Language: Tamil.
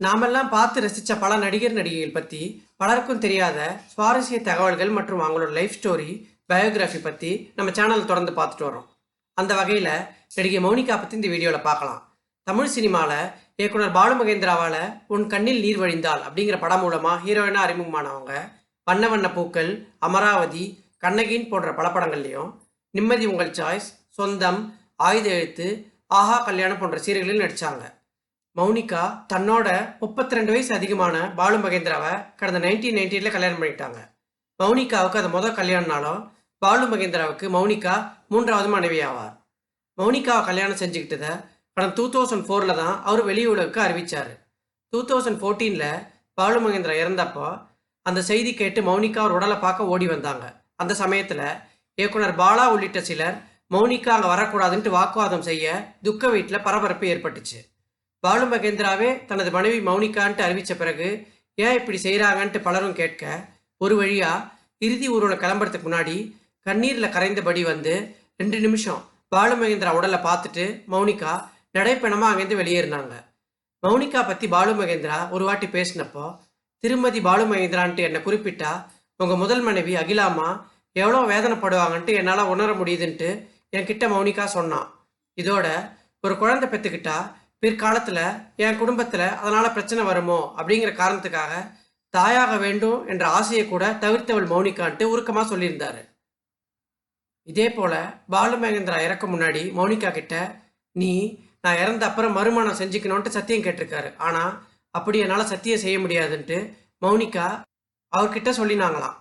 நாமெல்லாம் பார்த்து ரசித்த பல நடிகர் நடிகைகள் பற்றி பலருக்கும் தெரியாத சுவாரஸ்ய தகவல்கள் மற்றும் அவங்களோட லைஃப் ஸ்டோரி பயோகிராஃபி பற்றி நம்ம சேனல் தொடர்ந்து பார்த்துட்டு வரோம் அந்த வகையில் நடிகை மௌனிகா பற்றி இந்த வீடியோவில் பார்க்கலாம். தமிழ் சினிமாவில் இயக்குனர் பாலு மகேந்திராவால் உன் கண்ணில் நீர் வழிந்தால் அப்படிங்கிற படம் மூலமாக ஹீரோயினாக அறிமுகமானவங்க வண்ண வண்ண பூக்கள் அமராவதி கண்ணகின் போன்ற பல படங்கள்லையும் நிம்மதி உங்கள் சாய்ஸ் சொந்தம் ஆயுத எழுத்து ஆஹா கல்யாணம் போன்ற சீரியல்களில் நடித்தாங்க மௌனிகா தன்னோட முப்பத்தி ரெண்டு வயசு அதிகமான பாலு மகேந்திராவை கடந்த நைன்டீன் நைன்டியில் கல்யாணம் பண்ணிட்டாங்க. மௌனிகாவுக்கு அது முதல் கல்யாணம்னாலும் பாலு மகேந்திராவுக்கு மௌனிகா மூன்றாவது மனைவி ஆவார். மௌனிகாவை கல்யாணம் செஞ்சுக்கிட்டதை கடந்த டூ தௌசண்ட் ஃபோரில் தான் அவர் வெளியுலகுக்கு அறிவிச்சார். டூ தௌசண்ட் ஃபோர்டீனில் பாலு மகேந்திரா இறந்தப்போ அந்த செய்தி கேட்டு மௌனிகா ஒரு உடலை பார்க்க ஓடி வந்தாங்க. அந்த சமயத்தில் இயக்குனர் பாலா உள்ளிட்ட சிலர் மௌனிகா அங்கே வரக்கூடாதுன்ட்டு வாக்குவாதம் செய்ய துக்க வீட்டில் பரபரப்பு ஏற்பட்டுச்சு. பாலு மகேந்திராவே தனது மனைவி மௌனிகான்ட்டு அறிவித்த பிறகு ஏன் இப்படி செய்கிறாங்கன்ட்டு பலரும் கேட்க ஒரு வழியாக இறுதி ஊர்வலம் கிளம்புறதுக்கு முன்னாடி கண்ணீரில் கரைந்தபடி வந்து ரெண்டு நிமிஷம் பாலு மகேந்திரா உடலை பார்த்துட்டு மௌனிகா நடைப்பணமாக அங்கேருந்து வெளியேறினாங்க மௌனிகா பற்றி பாலு மகேந்திரா ஒரு வாட்டி பேசினப்போ திருமதி பாலு மகேந்திரான்ட்டு என்னை குறிப்பிட்டா உங்கள் முதல் மனைவி அகிலாமா எவ்வளோ வேதனைப்படுவாங்கன்ட்டு என்னால் உணர முடியுதுன்ட்டு என்கிட்ட மௌனிகா சொன்னான் இதோட ஒரு குழந்தை பெற்றுக்கிட்டா பிற்காலத்தில் என் குடும்பத்தில் அதனால் பிரச்சனை வருமோ அப்படிங்கிற காரணத்துக்காக தாயாக வேண்டும் என்ற ஆசையை கூட தவிர்த்தவள் மௌனிகான்ட்டு உருக்கமாக சொல்லியிருந்தாரு. இதே போல் பாலு மகேந்திரா இறக்க முன்னாடி மௌனிகா கிட்ட நீ நான் இறந்த அப்புறம் மறுமணம் செஞ்சுக்கணுன்ட்டு சத்தியம் கேட்டிருக்காரு. ஆனால் அப்படி என்னால் சத்தியம் செய்ய முடியாதுன்ட்டு மௌனிகா அவர்கிட்ட சொல்லினாங்களாம்.